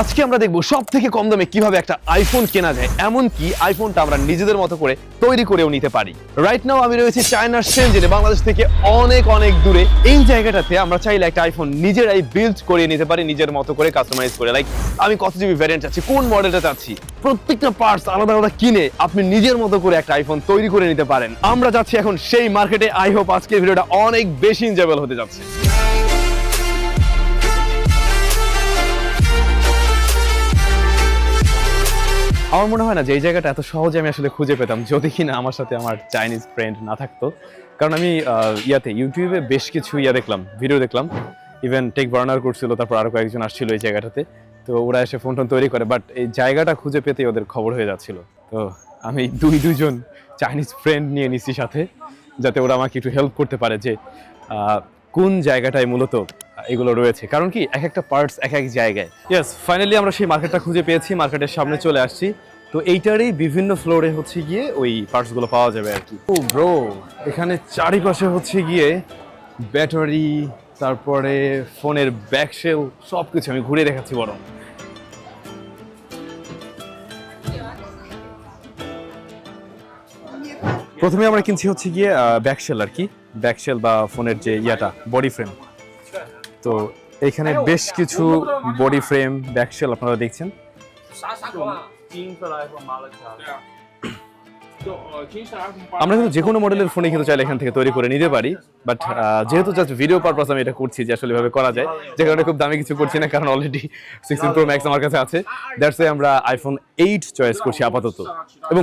আজকে আমরা দেখব সব থেকে কম দামে কীভাবে একটা আইফোন কেনা যায়, এমনকি আইফোনটা আমরা নিজেদের মতো করে তৈরি করেও নিতে পারি। রাইট নাও আমি রয়েছি চায়নার সেনজেনে বাংলাদেশ থেকে অনেক অনেক দূরে। এই জায়গাটাতে আমরা চাইলে একটা আইফোন নিজেরাই বিল্ড করে নিতে পারি, নিজের মতো করে কাস্টমাইজ করে। লাইক আমি কত জিবি ভ্যারিয়েন্ট চাচ্ছি, কোন মডেলটা চাচ্ছি? প্রত্যেকটা পার্টস আলাদা আলাদা কিনে আপনি নিজের মতো করে একটা আইফোন তৈরি করে নিতে পারেন। আমরা যাচ্ছি এখন সেই মার্কেটে আই হোপ আজকের ভিডিওটা অনেক বেশি এনজয়েবল হতে যাচ্ছে। আমার মনে হয় না যে এই জায়গাটা এত সহজে আমি আসলে খুঁজে পেতাম যদি কিনা আমার সাথে আমার চাইনিজ ফ্রেন্ড না থাকতো। কারণ আমি ইয়াতে ইউটিউবে বেশ কিছু ইয়া দেখলাম ভিডিও দেখলাম। ইভেন টেক বার্নার করছিল, তারপর আরও কয়েকজন আসছিল এই জায়গাটাতে। তো ওরা এসে ফোন টোন তৈরি করে বাট এই জায়গাটা খুঁজে পেতে ওদের খবর হয়ে যাচ্ছিল। তো আমি দুই, দুইজন চাইনিজ ফ্রেন্ড নিয়ে নিছি সাথে, যাতে ওরা আমাকে একটু হেল্প করতে পারে যে কোন জায়গাটায় মূলত এগুলো রয়েছে। কারণ কি, এক একটা পার্টস এক এক জায়গায়। ইয়েস ফাইনালি আমরা সেই মার্কেটটা খুঁজে পেয়েছি মার্কেটের সামনে চলে আসছি। তো এইটারই বিভিন্ন ফ্লোরে হচ্ছে গিয়ে ওই পার্টসগুলো পাওয়া যাবে আর কি। ও ব্রো এখানে চারিপাশে হচ্ছে গিয়ে ব্যাটারি তারপরে ফোনের ব্যাকশেল সব কিছু আমি ঘুরে দেখাচ্ছি বরং। প্রথমে আমরা কিনছি হচ্ছে গিয়ে ব্যাকশেল আর কি। ব্যাকশেল বা ফোনের যে ইয়াটা বডি ফ্রেম তো এখানে বেশ কিছু বডি ফ্রেম ব্যাকশেল আপনারা দেখছেন। আমরা কিন্তু যে কোনো মডেলের ফোনে কিন্তু চাইলে এখান থেকে তৈরি করে নিতে পারি। বাট যেহেতু জাস্ট ভিডিও পারপাস আমি এটা করছি যে আসলে এভাবে করা যায় যে কারণে খুব দামি কিছু করছি না কারণ অলরেডি সিক্সটিন প্রো ম্যাক্স আমার কাছে আছে। দ্যাটস আমরা আইফোন এইট চয়েস করছি আপাতত। এবং